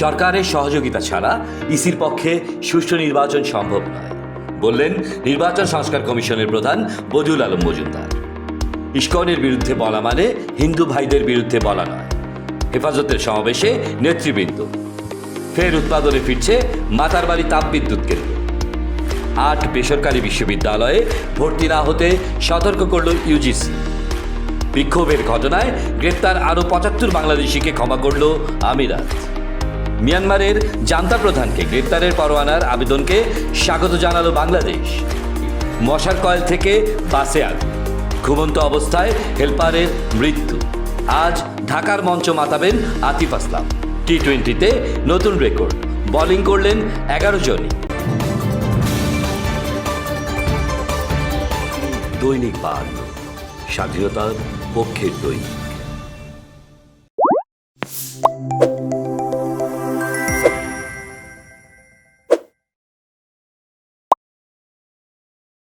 সরকারের সহযোগিতা ছাড়া ইসির পক্ষে সুষ্ঠু নির্বাচন সম্ভব নয়, বললেন নির্বাচন সংস্কার কমিশনের প্রধান বদিউল আলম মজুমদার। ইস্কনের বিরুদ্ধে বলা মানে হিন্দু ভাইদের বিরুদ্ধে বলা নয়। হেফাজতের সমাবেশে নেতৃবৃন্দ। ফের উৎপাদনে ফিরছে মাতারবাড়ি তাপবিদ্যুৎ কেন্দ্র। আট বেসরকারি বিশ্ববিদ্যালয়ে ভর্তি না হতে সতর্ক করল ইউজিসি। বিক্ষোভের ঘটনায় গ্রেপ্তার আরও পঁচাত্তর বাংলাদেশিকে ক্ষমা করল আমিরাত। মিয়ানমারের জান্তা প্রধানকে গ্রেপ্তারের পরোয়ানার আবেদনকে স্বাগত জানালো বাংলাদেশ। মশার কয়েল থেকে বাসে আগুন। ঘুমন্ত অবস্থায় হেলপারের মৃত্যু। আজ ঢাকার মঞ্চ মাতাবেন আতিফ আসলাম। টি টোয়েন্টিতে নতুন রেকর্ড। বোলিং করলেন এগারো জনই। দৈনিক বার্ন স্বাধীনতার পক্ষের দৈনিক।